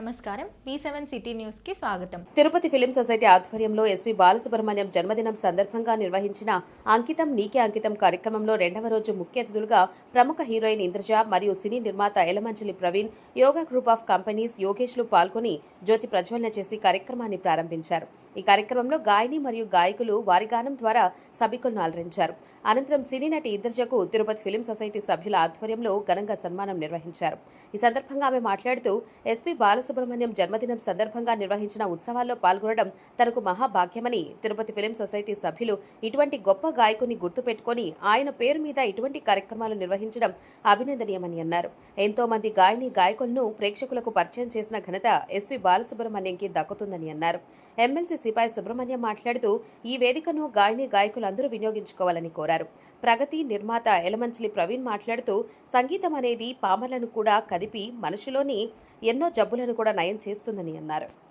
నమస్కారం. వి seven city న్యూస్కి స్వాగతం. తిరుపతి ఫిలిం సొసైటీ ఆధ్వర్యంలో ఎస్పీ బాలసుబ్రహ్మణ్యం జన్మదినం సందర్భంగా నిర్వహించిన అంకితం నీకే అంకితం కార్యక్రమంలో రెండవ రోజు ముఖ్య అతిథులుగా ప్రముఖ హీరోయిన్ ఇంద్రజ మరియు సినీ నిర్మాత Yelamanchili Praveen Yoga group of companies యోగేష్లు పాల్గొని జ్యోతి ప్రజ్వలన చేసి కార్యక్రమాన్ని ప్రారంభించారు. ఈ కార్యక్రమంలో గాయని మరియు గాయకులు వారి గానం ద్వారా సభికులను అలరించారు. అనంతరం సినీ నటి ఇంద్రజకు తిరుపతి ఫిలిం సొసైటీ సభ్యుల ఆధ్వర్యంలో ఘనంగా సన్మానం నిర్వహించారు. ఈ సందర్భంగా ఆమె మాట్లాడుతూ ఎస్పీ బాలసుబ్రహ్మణ్యం జన్మదినం సందర్భంగా నిర్వహించిన ఉత్సవాల్లో పాల్గొనడం తనకు మహాభాగ్యమని తిరుపతి ఫిలిం సొసైటీ సభ్యులు ఇటువంటి గొప్ప గాయకుని గుర్తుపెట్టుకొని ఆయన పేరు మీద ఇటువంటి కార్యక్రమాలు నిర్వహించడం అభినందనీయమని అన్నారు. ఎంతో మంది గాయని గాయకులను ప్రేక్షకులకు పరిచయం చేసిన ఘనత ఎస్పీ బాలసుబ్రహ్మణ్యంకి దక్కుతుందని అన్నారు. ఎమ్మెల్సీ సిపాయి సుబ్రహ్మణ్యం మాట్లాడుతూ ఈ వేదికను గాయని గాయకులందరూ వినియోగించుకోవాలని కోరారు. ప్రగతి నిర్మాత ఎలమంచిలి ప్రవీణ్ మాట్లాడుతూ సంగీతం అనేది పామలను కూడా కదిపి మనుషులోని ఎన్నో జబ్బులను కూడా నయం చేస్తుందని అన్నారు.